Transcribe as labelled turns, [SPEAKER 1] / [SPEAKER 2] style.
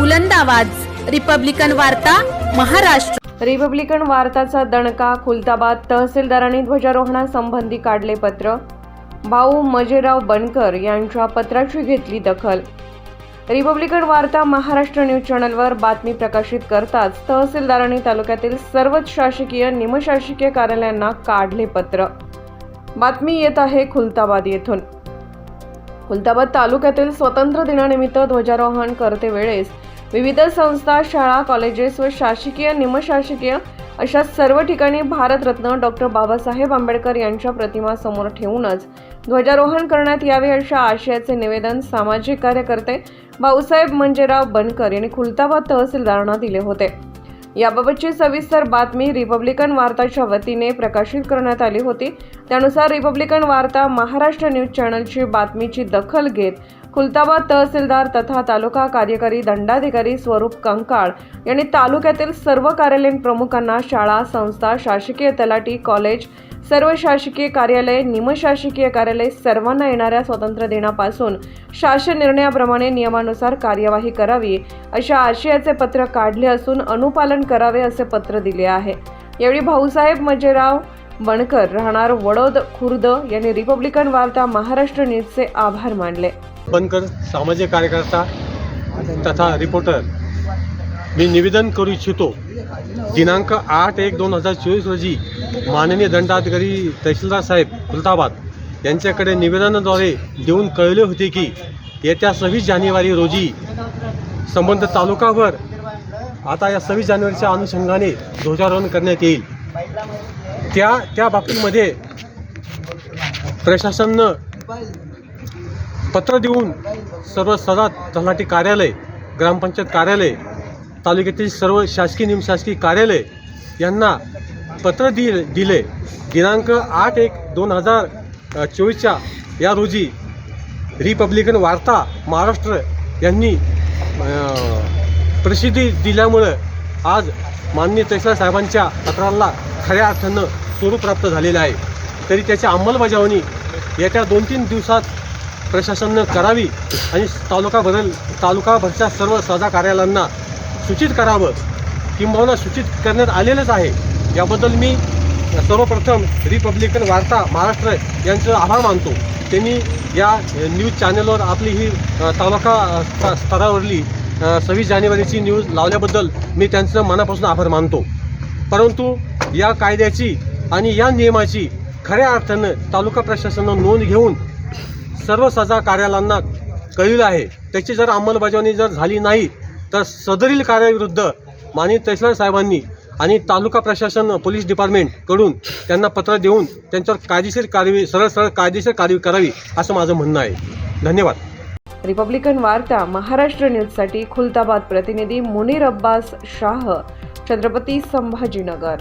[SPEAKER 1] बुलंद आवाज. रिपब्लिकन वार्ता महाराष्ट्र.
[SPEAKER 2] रिपब्लिकन वार्ताचा दणका खुलताबाद तहसीलदारांनी ध्वजारोहणासंबंधी काढले पत्र. भाऊ मजेराव बनकर यांच्या पत्राची घेतली दखल. रिपब्लिकन वार्ता महाराष्ट्र न्यूज चॅनलवर बातमी प्रकाशित करताच तहसीलदारांनी तालुक्यातील सर्वच शासकीय निमशासकीय कार्यालयांना काढले पत्र. बातमी येत आहे खुलताबाद येथून. खुलताबाद तालुक्यातील स्वतंत्र दिनानिमित्त ध्वजारोहण करते वेळेस विविध संस्था शाळा कॉलेजेस व शासकीय निमशासकीय अशा सर्व ठिकाणी भारतरत्न डॉक्टर बाबासाहेब आंबेडकर यांच्या प्रतिमा समोर ठेवूनच ध्वजारोहण करण्यात यावे अशा आशयाचे निवेदन सामाजिक कार्यकर्ते भाऊसाहेब मंजेराव बनकर यांनी खुलताबाद तहसीलदारांना दिले होते. याबाबतची सविस्तर बातमी रिपब्लिकन वार्ताच्या वतीने प्रकाशित करण्यात आली होती. त्यानुसार रिपब्लिकन वार्ता महाराष्ट्र न्यूज चॅनलची बातमीची दखल घेत खुलताबाद तहसीलदार तथा तालुका कार्यकारी दंडाधिकारी स्वरूप कंकाळ यांनी तालुक्यातील सर्व कार्यालयीन प्रमुखांना शाळा संस्था शासकीय तलाठी कॉलेज सर्व शासकीय कार्यालय निमशासकीय कार्यालय सर्वांना येणाऱ्या स्वातंत्र्य दिनापासून शासन निर्णयाप्रमाणे नियमानुसार कार्यवाही करावी अशा आशयाचे पत्र काढले असून अनुपालन करावे असे पत्र दिले आहे. यावेळी भाऊसाहेब मजेराव बनकर राहणार वडोद खुर्द यांनी रिपब्लिकन वार्ता महाराष्ट्र न्यूजचे आभार मानले.
[SPEAKER 3] बनकर सामाजिक कार्यकर्ता तथा रिपोर्टर मी निवेदन करू इच्छितो दिनांक आठ एक दोन हजार चोवीस रोजी माननीय दंडाधिकारी तहसीलदार साहेब खुलताबाद यांच्याकडे निवेदनाद्वारे देऊन कळले होते की येत्या सव्वीस जानेवारी रोजी संबंध तालुकाभर आता या सव्वीस जानेवारीच्या अनुषंगाने ध्वजारोहण करण्यात येईल. त्या त्या बाबतीमध्ये प्रशासनानं पत्र देऊन सर्व सदा तलाठी कार्यालय ग्रामपंचायत कार्यालय तालुक्यातील सर्व शासकीय निमशासकीय कार्यालय यांना पत्र दि दिले. दिनांक आठ एक दोन हजार चोवीसच्या या रोजी रिपब्लिकन वार्ता महाराष्ट्र यांनी प्रसिद्धी दिल्यामुळं आज माननीय तहसीलदार साहेबांच्या पत्राला खऱ्या अर्थानं स्वरूप प्राप्त झालेलं आहे. तरी त्याची अंमलबजावणी येत्या दोन तीन दिवसात प्रशासनानं करावी आणि तालुकाभर तालुकाभरच्या सर्व सजा कार्यालयांना सूचित करावं. किंबहुना सूचित करण्यात आलेलंच आहे. याबद्दल मी सर्वप्रथम रिपब्लिकन वार्ता महाराष्ट्र यांचं आभार मानतो. त्यांनी या न्यूज चॅनलवर आपली ही तालुका स्तरावरली सव्वीस जानेवारीची न्यूज लावल्याबद्दल मी त्यांचं मनापासून आभार मानतो. परंतु या कायद्याची आणि या नियमाची खऱ्या अर्थानं तालुका प्रशासनानं नोंद घेऊन सर्व सजा कार्यालयांना कळलेलं आहे. त्याची जर अंमलबजावणी जर झाली नाही तर सदरील कार्याविरुद्ध माननीय तहसीलदार साहेबांनी आणि तालुका प्रशासन पोलीस डिपार्टमेंटकडून त्यांना पत्र देऊन त्यांच्यावर कायदेशीर कारवाई सरळ सरळ कायदेशीर कारवाई करावी असं माझं म्हणणं आहे. धन्यवाद.
[SPEAKER 2] रिपब्लिकन वार्ता महाराष्ट्र न्यूजसाठी खुलताबाद प्रतिनिधी मुनीर अब्बास शाह छत्रपती संभाजीनगर.